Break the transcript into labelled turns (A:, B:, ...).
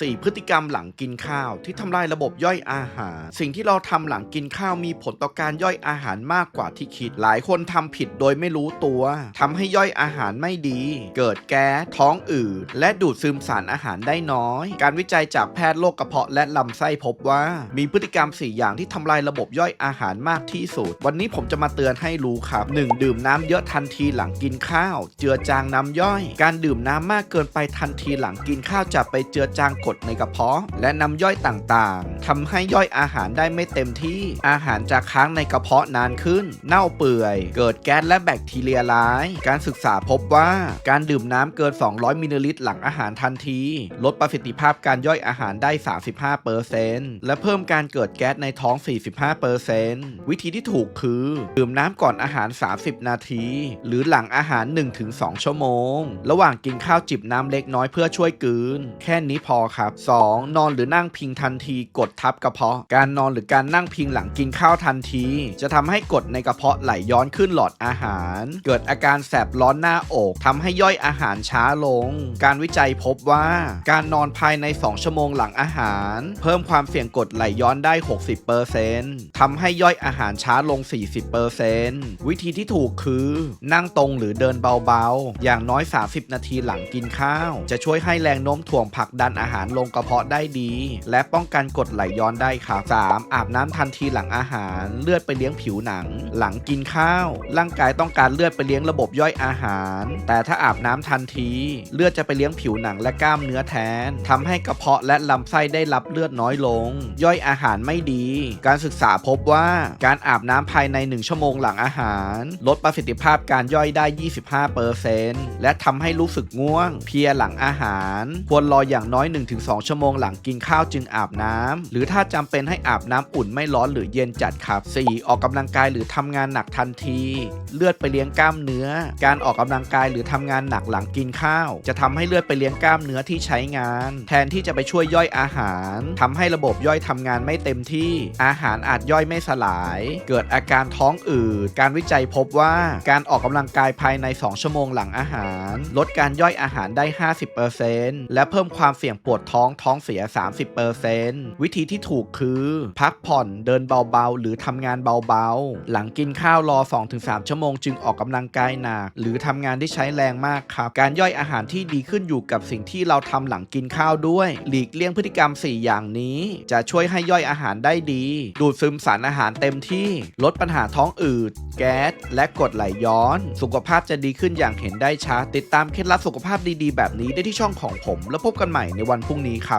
A: 4 พฤติกรรมหลังกินข้าว ที่ทำลายระบบย่อยอาหาร สิ่งที่เราทำหลังกินข้าวมีผลต่อการย่อยอาหารมากกว่าที่คิด หลายคนทำผิดโดยไม่รู้ตัวทำให้ย่อยอาหารไม่ดี เกิดแก๊สท้องอืดและดูดซึมสารอาหารได้น้อย การวิจัยจากแพทย์โรคกระเพาะและลำไส้พบว่า มีพฤติกรรม 4 อย่างที่ทำลายระบบย่อยอาหารมากที่สุด วันนี้ผมจะมาเตือนให้รู้ครับ 1. ดื่มน้ำเยอะทันทีหลังกินข้าว เจือจางน้ำย่อย การดื่มน้ำมากเกินไปทันทีหลังกินข้าวจะไปเจือจางกรดในกระเพาะ และน้ำย่อยต่างๆทำให้ย่อยอาหารได้ไม่เต็มที่อาหารจะค้างในกระเพาะนานขึ้น เน่าเปื่อย เกิดแก๊สและแบคทีเรียร้าย การศึกษาพบว่าการดื่มน้ำเกิน 200 มิลลิลิตรหลังอาหารทันที ลดประสิทธิภาพการย่อยอาหารได้ 35%และเพิ่มการเกิดแก๊สในท้อง 45%วิธีที่ถูกคือดื่มน้ำก่อนอาหาร 30 นาที หรือหลังอาหาร 1-2 ชั่วโมง ระหว่างกินข้าวจิบน้ำเล็กน้อยเพื่อช่วยกลืน แค่นี้พอครับ 2. นอนหรือนั่งพิงทันทีกดทับกระเพาะ การนอนหรือการนั่งพิงหลังกินข้าวทันที จะทำให้กดในกระเพาะไหลย้อนขึ้นหลอดอาหาร เกิดอาการแสบร้อนหน้าอกทำให้ย่อยอาหารช้าลง การวิจัยพบว่า การนอนภายใน 2 ชั่วโมงหลังอาหาร เพิ่มความเสี่ยงกดไหลย้อนได้ 60%ทำให้ย่อยอาหารช้าลง 40%วิธีที่ถูกคือ นั่งตรงหรือเดินเบาๆ อย่างน้อย 30 นาทีหลังกินข้าว จะช่วยให้แรงโน้มถ่วงผลักดันอาหารลงกระเพาะได้ดี และป้องกันกรดไหลย้อนได้ครับ 3. อาบน้ำทันทีหลังอาหาร เลือดไปเลี้ยงผิวหนัง หลังกินข้าว ร่างกายต้องการเลือดไปเลี้ยงระบบย่อยอาหาร แต่ถ้าอาบน้ำทันที เลือดจะไปเลี้ยงผิวหนังและกล้ามเนื้อแทนทำให้กระเพาะและลำไส้ได้รับเลือดน้อยลง ย่อยอาหารไม่ดี การศึกษาพบว่าการอาบน้ำภายใน 1 ชั่วโมงหลังอาหาร ลดประสิทธิภาพการย่อยได้ 25%และทำให้รู้สึกง่วง เพลียหลังอาหาร ควรรออย่างน้อย1-2 ชั่วโมงหลังกินข้าวจึงอาบน้ำหรือถ้าจำเป็นให้อาบน้ำอุ่นไม่ร้อนหรือเย็นจัดครับ 4. ออกกำลังกายหรือทำงานหนักทันที เลือดไปเลี้ยงกล้ามเนื้อ การออกกำลังกายหรือทำงานหนักหลังกินข้าว จะทำให้เลือดไปเลี้ยงกล้ามเนื้อที่ใช้งาน แทนที่จะไปช่วยย่อยอาหารทำให้ระบบย่อยทำงานไม่เต็มที่ อาหารอาจย่อยไม่สลาย เกิดอาการท้องอืดการวิจัยพบว่าการออกกำลังกายภายใน 2 ชั่วโมงหลังอาหาร ลดการย่อยอาหารได้ 50%และเพิ่มความเสี่ยงปวดท้องท้องเสีย 30%วิธีที่ถูกคือ พักผ่อนเดินเบาๆ หรือทำงานเบาๆ หลังกินข้าวรอ 2-3 ชั่วโมงจึงออกกำลังกายหนักหรือทำงานที่ใช้แรงมากครับ การย่อยอาหารที่ดีขึ้นอยู่กับสิ่งที่เราทำหลังกินข้าวด้วย หลีกเลี่ยงพฤติกรรม 4 อย่างนี้ จะช่วยให้ย่อยอาหารได้ดี ดูดซึมสารอาหารเต็มที่ลดปัญหาท้องอืด แก๊ส และกรดไหลย้อน สุขภาพจะดีขึ้นอย่างเห็นได้ชัดติดตามเคล็ดลับสุขภาพดีๆ แบบนี้ได้ที่ช่องของผม แล้วพบกันใหม่ในวันพรุ่งนี้ครับ